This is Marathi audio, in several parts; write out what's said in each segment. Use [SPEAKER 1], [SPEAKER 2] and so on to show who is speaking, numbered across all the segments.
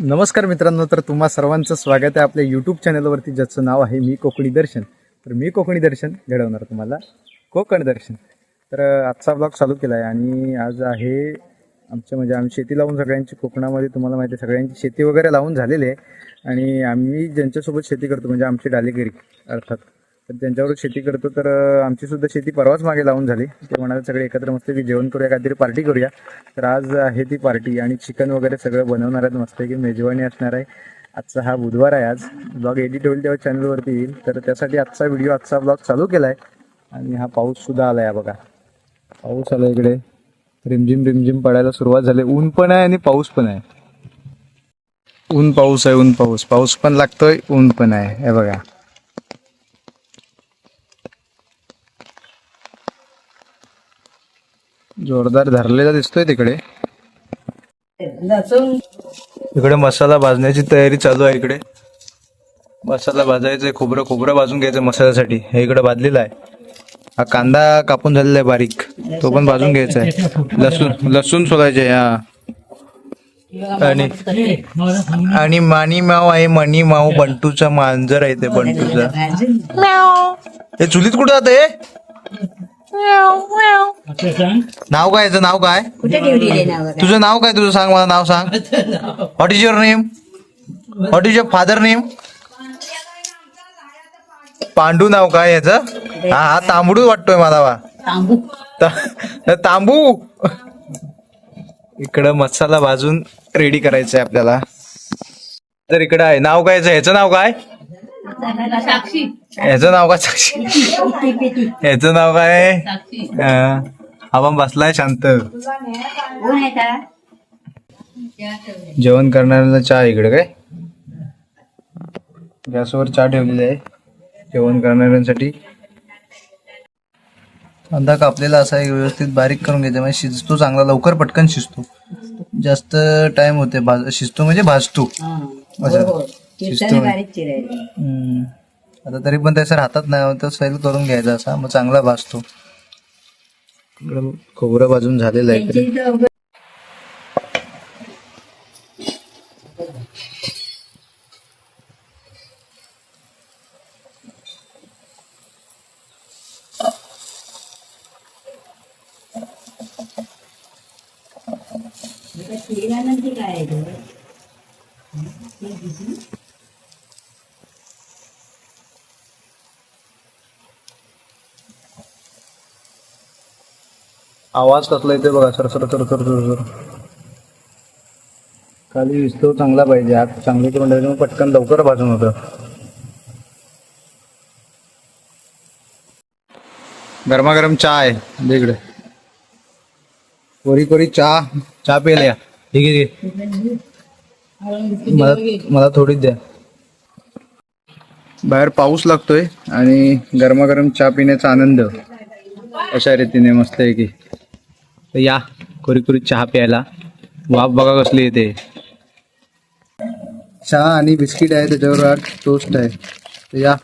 [SPEAKER 1] नमस्कार मित्रांनो तर तुम्हा सर्वांचं स्वागत आहे आपल्या यूट्यूब चॅनलवरती ज्याचं नाव आहे मी कोकणी दर्शन. तर मी कोकणी दर्शन घडवणार तुम्हाला. कोकण दर्शन. तर आजचा ब्लॉग चालू केला आहे आणि आज आहे आमच्या म्हणजे आम्ही शेती लावून सगळ्यांची कोकणामध्ये तुम्हाला माहिती आहे सगळ्यांची शेती वगैरे लावून झालेली आहे. आणि आम्ही ज्यांच्यासोबत शेती करतो म्हणजे आमची डालेगिरी अर्थात. तर त्यांच्यावर शेती करतो तर आमची सुद्धा शेती परवाच मागे लावून झाली. ते म्हणाले सगळे एकत्र मस्त की जेवण करूया काहीतरी पार्टी करूया. तर आज आहे ती पार्टी आणि चिकन वगैरे सगळं बनवणार आहेत मस्त की मेजवानी असणार आहे. आजचा हा बुधवार आहे आज. ब्लॉग एडिट होईल तेव्हा चॅनलवरती येईल. तर त्यासाठी आजचा व्हिडिओ आजचा ब्लॉग चालू केला आहे आणि हा पाऊस सुद्धा आला आहे बघा. पाऊस आला इकडे. रिमझिम रिमझिम पडायला सुरुवात झाली. ऊन पण आहे आणि पाऊस पण आहे. ऊन पाऊस आहे ऊन पाऊस. पाऊस पण लागतोय ऊन पण आहे. हे बघा. जोरदार धरलेला दिसतोय तिकडे.
[SPEAKER 2] लसूण
[SPEAKER 1] इकडे मसाला भाजण्याची तयारी चालू आहे इकडे. मसाला भाजायचंय खोबरं खोबरं भाजून घ्यायचं मसाल्यासाठी. हे इकडे भाजलेला आहे. हा कांदा कापून झालेला आहे बारीक. तो पण भाजून घ्यायचा आहे. लसूण लसूण सोलायचे हा. आणि आणि मानी माव आहे मणी माव बंटूचा मांजर आहे ते बंटूचा. हे चुलीत कुठं जाते नाव काय याचं? नाव काय?
[SPEAKER 2] कुठे ठेवली रे नाव
[SPEAKER 1] तुझं नाव काय? तुझं सांग मला नाव सांग. What is your name what is your father name Pandu नाव काय याचं? हा हा तांबडू वाटतोय मला वा
[SPEAKER 2] तांबू.
[SPEAKER 1] ता- तांबू. इकडं मसाला भाजून रेडी करायचंय आपल्याला. तर इकडं आहे. नाव काय याचं? ह्याचं नाव काय?
[SPEAKER 2] साक्षी.
[SPEAKER 1] ह्याचं नाव काय साक्षी? ह्याचं नाव काय? अं, हा. पण बसलाय शांत. जेवण करणाऱ्याला चहा इकडे काय? गॅसवर चहा ठेवलेली आहे. जेवण करणाऱ्यांसाठी. कांदा कापलेला असा आहे व्यवस्थित बारीक करून घ्यायचा म्हणजे शिजतो चांगला लवकर पटकन शिजतो. जास्त टाइम होते भाज शिजतो म्हणजे भाजतो. असं.
[SPEAKER 2] चिरताना बारीक चिरायची
[SPEAKER 1] हम्म. आता तरी पण त्याच्या हातात नाही तर सैल करून घ्यायचा असा मग चांगला भाजतो इकडं खोबरं भाजून झालेलं आहे इकडे.
[SPEAKER 2] त्यांची इथं चिरल्यानंतर काय आहे ते?
[SPEAKER 1] आवाज कसला येतोय बघा sir sir sir sir sir sir. खाली विस्तव चांगला पाहिजे. आत चांगली करून ठेवायची, पटकन लवकर भाजून होतं. गरमागरम चहा आहे इकडे. कोरी कोरी चहा चहा प्यायला या. ठीक आहे. मला मला थोडीच द्या. बाहेर पाऊस लागतोय आणि गरमागरम चहा पिण्याचा आनंद अशा रीतीने मस्त आहे की. तर या कोरी कोरी चहा प्यायला. वाफ बघा कसली येते. चहा आणि बिस्किट आहे त्याच्यावर टोस्ट आहे. तर या.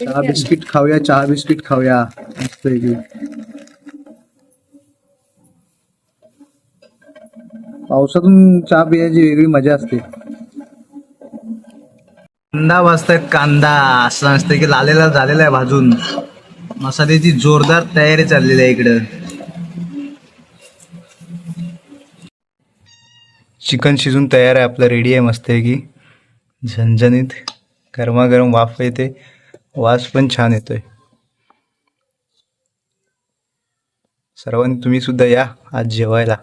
[SPEAKER 1] चहा बिस्किट खाऊया चहा बिस्किट खाऊया. मस्त पावसातून चहा पिण्याची वेगळी मजा असते. कांदा भाजतायत कांदा. असं असतं की लालेला झालेला आहे भाजून. मसाल्याची जोरदार तयारी चाललेली आहे इकडं. चिकन शिजून तयार आहे आपलं रेडी आहे मस्त आहे की. झणझणीत गरमागरम वाफ येते वास पण छान येतोय. सर्वांनी तुम्ही सुद्धा या आज जेवायला.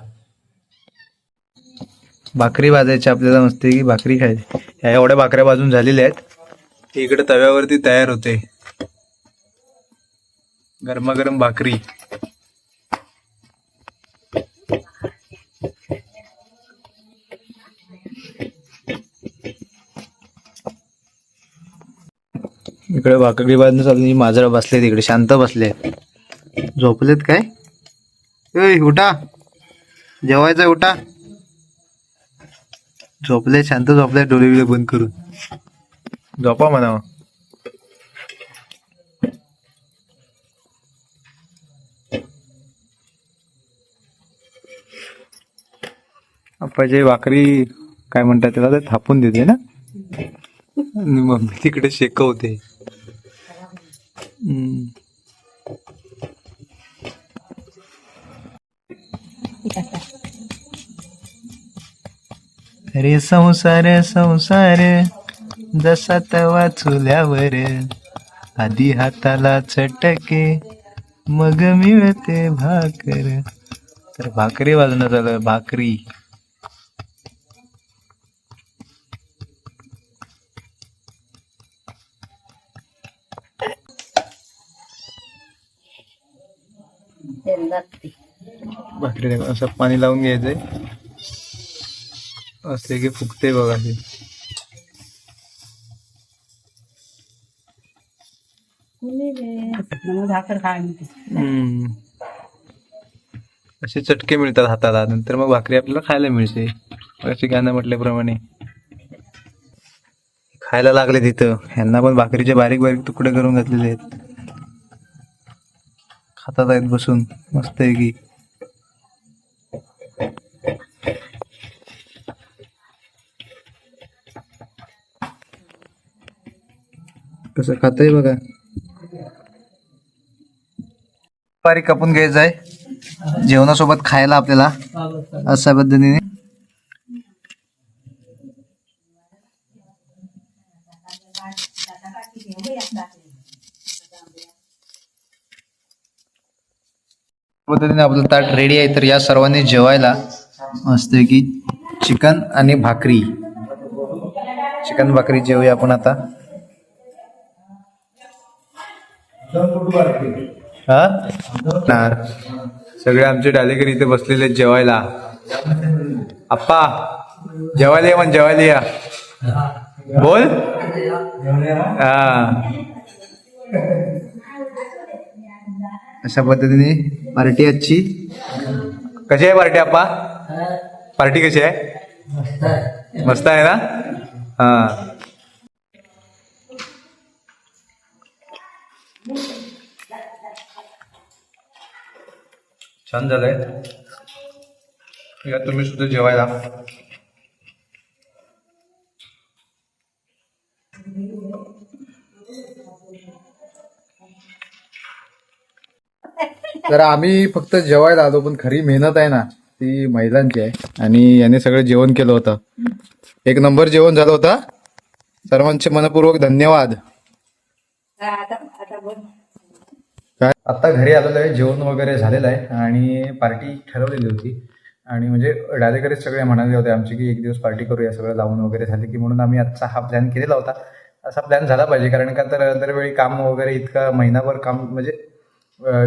[SPEAKER 1] भाकरी भाजायची आपल्याला मस्त आहे की भाकरी खायची. ह्या एवढ्या भाकऱ्या भाजून झालेल्या आहेत. इकडे तव्यावरती तयार होते. गरमागरम भाकरी. इकडे भाकरी बाजून चालली माजरा बसले तिकडे शांत बसले. झोपलेत काय? उठा. जेवायचं उठा. झोपले शांत झोपले डोळे बिळे बंद करून. झोपा म्हणावं आप्पाची भाकरी काय म्हणतात त्याला ते थापून देते ना? आणि मम्मी तिकडे शेकवते. रे संसार संसार जसा तवा चुल्यावर आधी हाताला चटके मग मिळते भाकर. तर भाकरी वाजणं झालं भाकरी. टाकून असं पाणी लावून घ्यायचंय. असले की फुगते बघा. हम्म. असे चटके मिळतात हाताला नंतर मग भाकरी आपल्याला खायला मिळते. अशी गाणं म्हटल्याप्रमाणे. खायला लागले तिथं. ह्यांना पण भाकरीचे बारीक बारीक तुकडे करून घातलेले आहेत. खातात आहेत बसून. मस्त आहे की. कसं खातंय बघा. बारीक कापून घ्यायचं आहे. जेवणासोबत खायला आपल्याला अशा पद्धतीने. पद्धतीने आपलं ताट रेडी आहे तर या सर्वांनी जेवायला मस्त की चिकन आणि भाकरी. चिकन भाकरी जेवूया आपण आता. हा? सगळे आमचे डालेकर इथे बसलेले आहेत जेवायला. आप्पा जेवायला या म्हण जेवायला या. बोल. हा. अशा पद्धतीने पार्टी आजची. कशी आहे पार्टी आप्पा? पार्टी कशी आहे? मस्त आहे ना? हा. छान झालंय. या तुम्ही सुद्धा जेवायला. तर आम्ही फक्त जेवायला आलो पण खरी मेहनत आहे ना ती महिलांची आहे. आणि याने सगळं जेवण केलं होतं. एक नंबर जेवण झालं होतं. सर्वांचे मनपूर्वक धन्यवाद. आत्ता घरी आलेलो आहे जेवण वगैरे झालेलं आहे आणि पार्टी ठरवलेली होती. आणि म्हणजे डायरेक्टरीच सगळे म्हणाले होते आमचे की एक दिवस पार्टी करूया सगळं लावून वगैरे झाले की म्हणून आम्ही आजचा हा प्लॅन केलेला होता. असा प्लॅन झाला पाहिजे कारण का तर दरवेळी काम वगैरे इतका महिनाभर काम म्हणजे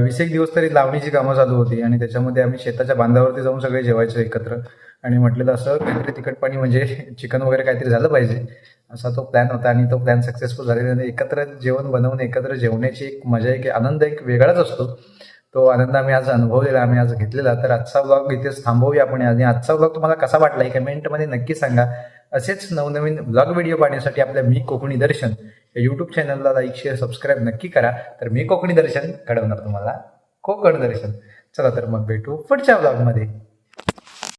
[SPEAKER 1] वीस एक दिवस तरी लावणीची कामं चालू होती आणि त्याच्यामध्ये आम्ही शेताच्या बांधावरती जाऊन सगळे जेवायचो एकत्र. आणि म्हटलेलं असं काहीतरी तिखट पाणी म्हणजे चिकन वगैरे काहीतरी झालं पाहिजे. असा तो प्लॅन होता आणि तो प्लॅन सक्सेसफुल झालेला आणि एकत्र जेवण बनवून एकत्र जेवण्याची एक मजा एक आनंद एक वेगळाच असतो. तो आनंद आम्ही आज अनुभवलेला आम्ही आज घेतलेला. तर आजचा ब्लॉग इथेच थांबवूया आपण. आणि आजचा ब्लॉग तुम्हाला कसा वाटला हे कमेंटमध्ये नक्की सांगा. असेच नवनवीन ब्लॉग व्हिडिओ पाहण्यासाठी आपल्या मी कोकणी दर्शन या यूट्यूब चॅनलला लाईक शेअर सबस्क्राईब नक्की करा. तर मी कोकणी दर्शन घडवणार तुम्हाला. कोकण दर्शन. चला तर मग भेटू पुढच्या ब्लॉगमध्ये